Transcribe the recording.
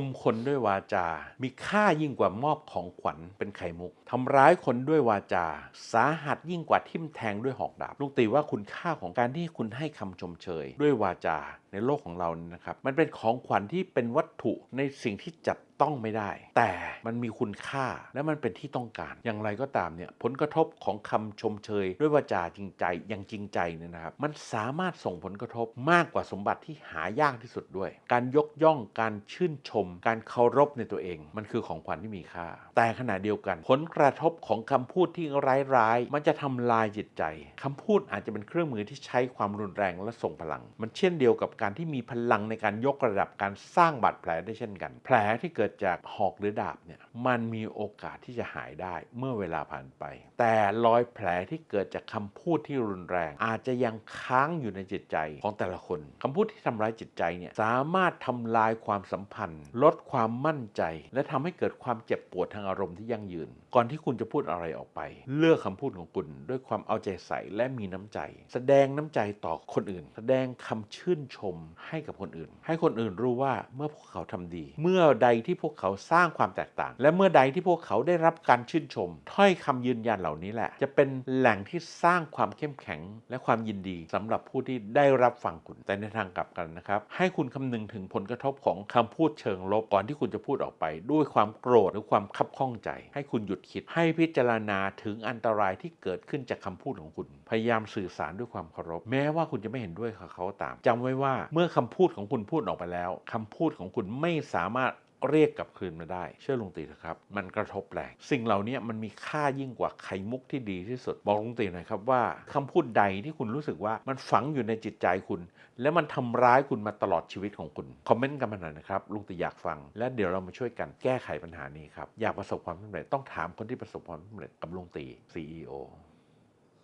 มคนด้วยวาจา มีค่ายิ่งกว่ามอบของขวัญเป็นไข่มุกทำร้ายคนด้วยวาจา สาหัสยิ่งกว่าทิ่มแทงด้วยหอกดาบลุงตีว่าคุณค่าของการที่คุณให้คำชมเชย ด้วยวาจาในโลกของเรานี่นะครับ มันเป็นของขวัญที่เป็นวัตถุในสิ่งที่จัด ต้องไม่ได้ แต่มันมีคุณค่าและมันเป็นที่ต้องการ อย่างไรก็ตามเนี่ยผลกระทบของคำชมเชย ด้วยวาจาจริงใจอย่างจริงใจเนี่ยนะครับ มันสามารถส่งผลกระทบมากกว่าสมบัติที่หายากที่สุดด้วย การยกย่องการชื่นชม การเคารพในตัวเอง มันคือของขวัญที่มีค่า แต่ขณะเดียวกัน ผลกระทบของคำพูดที่ร้ายๆมันจะทำลายจิตใจคำพูดอาจจะเป็นเครื่องมือที่ใช้ความรุนแรงและส่งพลัง มันเช่นเดียวกับการที่มีพลังในการยกระดับการสร้างบาดแผลได้เช่นกัน แผลที่เกิดจากหอกหรือดาบเนี่ยมันมีโอกาสที่จะหายได้เมื่อเวลาผ่านไป แต่รอยแผลที่เกิดจากคำพูดที่รุนแรง อาจจะยังค้างอยู่ในจิตใจของแต่ละคนคำพูดที่ทำร้ายจิตใจเนี่ยสามารถทำลายความสัมพันธ์ ลดความมั่นใจ และทำให้เกิดความเจ็บปวดทางอารมณ์ที่ยั่งยืน ก่อนที่คุณจะพูดอะไรออกไป เลือกคำพูดของคุณ ด้วยความเอาใจใส่และมีน้ำใจ แสดงน้ำใจต่อคนอื่น แสดงคำชื่นชมให้กับคนอื่น ให้คนอื่นรู้ว่าเมื่อพวกเขาทำดี เมื่อใดที่พวกเขาสร้างความแตกต่าง และเมื่อใดที่พวกเขาได้รับการชื่นชม ถ้อยคำยืนยันเหล่านี้แหละ จะเป็นแหล่งที่สร้างความเข้มแข็งและความยินดีสำหรับผู้ที่ได้รับฟังคุณแต่ในทางกลับกันนะครับให้คุณคำนึงถึงผลกระทบของคำพูดเชิงลบก่อนที่คุณจะพูดออกไป ด้วยความโกรธหรือความคับข้องใจ ให้คุณหยุดคิดให้พิจารณาถึงอันตรายที่เกิดขึ้นจากคำพูดของคุณ พยายามสื่อสารด้วยความเคารพ แม้ว่าคุณจะไม่เห็นด้วยกับเขาตามจำไว้ว่าเมื่อคำพูดของคุณพูดออกไปแล้วคำพูดของคุณไม่สามารถ เรียกกลับคืนมาได้ เชื่อลุงตีเถอะครับ มันกระทบแรงสิ่งเหล่านี้มันมีค่ายิ่งกว่าไข่มุกที่ดีที่สุด บอกลุงตีหน่อยครับว่าคำพูดใดที่คุณรู้สึกว่ามันฝังอยู่ในจิตใจคุณ และมันทำร้ายคุณมาตลอดชีวิตของคุณคอมเมนต์กันมาหน่อยนะครับลุงตีอยากฟัง และเดี๋ยวเรามาช่วยกันแก้ไขปัญหานี้ครับอยากประสบความสำเร็จต้องถามคนที่ประสบความสำเร็จกับลุงตี CEO